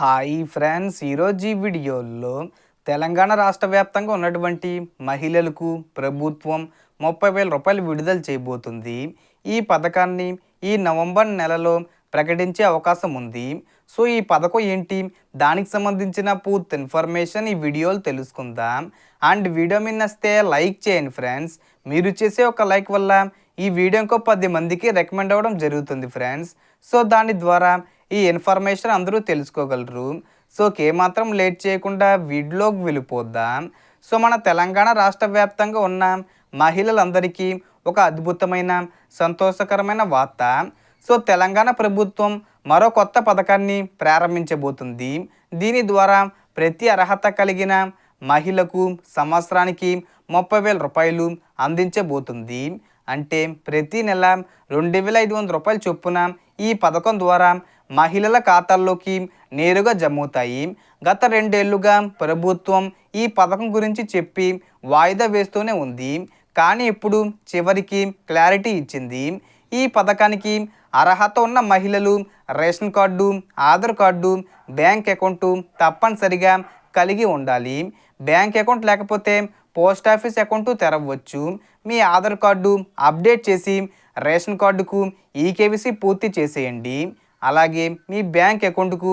Hi friends. ఈరోజు ఈ వీడియోలో తెలంగాణ రాష్ట్ర వ్యాప్తంగా ఉన్నటువంటి మహిళలకు ప్రభుత్వం ముప్పై వేల రూపాయలు విడుదల చేయబోతుంది. ఈ పథకాన్ని ఈ నవంబర్ నెలలో ప్రకటించే అవకాశం ఉంది. సో ఈ పథకం ఏంటి? దానికి సంబంధించిన పూర్తి ఇన్ఫర్మేషన్ ఈ వీడియోలో తెలుసుకుందాం. అండ్ వీడియో మీద నచ్చితే లైక్ చేయండి ఫ్రెండ్స్. మీరు చేసే ఒక లైక్ వల్ల ఈ వీడియో ఇంకో పది మందికి రికమెండ్ అవ్వడం జరుగుతుంది ఫ్రెండ్స్. సో దాని ద్వారా ఈ ఇన్ఫర్మేషన్ అందరూ తెలుసుకోగలరు. సో ఏమాత్రం లేట్ చేయకుండా వీడియోకి వెళ్ళిపోద్దాం సో మన తెలంగాణ రాష్ట్ర వ్యాప్తంగా ఉన్న మహిళలందరికీ ఒక అద్భుతమైన సంతోషకరమైన వార్త. సో తెలంగాణ ప్రభుత్వం మరో కొత్త పథకాన్ని ప్రారంభించబోతుంది. దీని ద్వారా ప్రతి అర్హత కలిగిన మహిళకు సంవత్సరానికి ముప్పై వేల రూపాయలు అందించబోతుంది. అంటే ప్రతి నెల రెండు వేల ఐదు వందల రూపాయల చొప్పున ఈ పథకం ద్వారా మహిళల ఖాతాల్లోకి నేరుగా జమ్ముతాయి. గత రెండేళ్ళుగా ప్రభుత్వం ఈ పథకం గురించి చెప్పి వాయిదా వేస్తూనే ఉంది. కానీ ఇప్పుడు చివరికి క్లారిటీ ఇచ్చింది. ఈ పథకానికి అర్హత ఉన్న మహిళలు ration card Aadhaar card bank account తప్పనిసరిగా కలిగి ఉండాలి. బ్యాంక్ అకౌంట్ లేకపోతే పోస్ట్ ఆఫీస్ అకౌంటు తెరవచ్చు. మీ ఆధార్ కార్డు అప్డేట్ చేసి రేషన్ కార్డుకు ఈకేవీసీ పూర్తి చేసేయండి. అలాగే మీ బ్యాంక్ అకౌంట్కు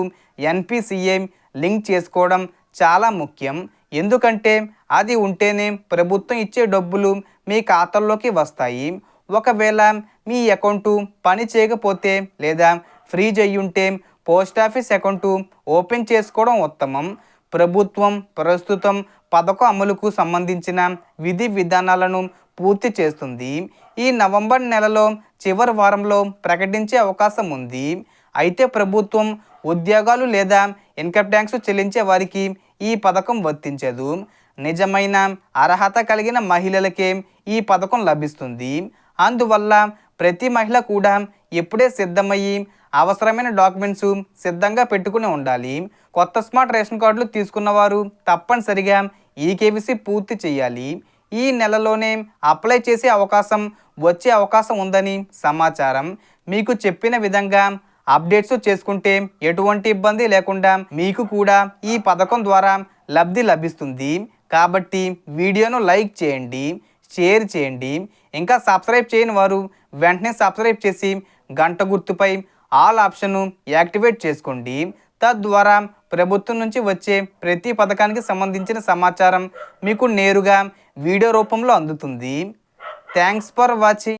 ఎన్పిసిఐ లింక్ చేసుకోవడం చాలా ముఖ్యం. ఎందుకంటే అది ఉంటేనే ప్రభుత్వం ఇచ్చే డబ్బులు మీ ఖాతాల్లోకి వస్తాయి. ఒకవేళ మీ అకౌంటు పని చేయకపోతే లేదా ఫ్రీజ్ అయ్యుంటే పోస్ట్ ఆఫీస్ అకౌంటు ఓపెన్ చేసుకోవడం ఉత్తమం. ప్రభుత్వం ప్రస్తుతం పథకం అమలుకు సంబంధించిన విధి విధానాలను పూర్తి చేస్తుంది. ఈ నవంబర్ నెలలో చివరి వారంలో ప్రకటించే అవకాశం ఉంది. అయితే ప్రభుత్వం ఉద్యోగాలు లేదా ఇన్కమ్ ట్యాక్స్ చెల్లించే వారికి ఈ పథకం వర్తించదు. నిజమైన అర్హత కలిగిన మహిళలకే ఈ పథకం లభిస్తుంది. అందువల్ల ప్రతి మహిళ కూడా ఎప్పుడే సిద్ధమయ్యి అవసరమైన డాక్యుమెంట్స్ సిద్ధంగా పెట్టుకుని ఉండాలి. కొత్త స్మార్ట్ రేషన్ కార్డులు తీసుకున్నవారు తప్పనిసరిగా ఈ కేవీసీ పూర్తి చేయాలి. ఈ నెలలోనే అప్లై చేసే అవకాశం వచ్చే అవకాశం ఉందని సమాచారం. మీకు చెప్పిన విధంగా అప్డేట్స్ చేసుకుంటే ఎటువంటి ఇబ్బంది లేకుండా మీకు కూడా ఈ పథకం ద్వారా లబ్ధి లభిస్తుంది. కాబట్టి వీడియోను లైక్ చేయండి షేర్ చేయండి. ఇంకా సబ్స్క్రైబ్ చేయని వారు వెంటనే సబ్స్క్రైబ్ చేసి గంట గుర్తుపై ఆల్ ఆప్షన్ను యాక్టివేట్ చేసుకోండి. తద్వారా ప్రభుత్వం నుంచి వచ్చే ప్రతి పథకానికి సంబంధించిన సమాచారం మీకు నేరుగా వీడియో రూపంలో అందుతుంది. Thanks for watching.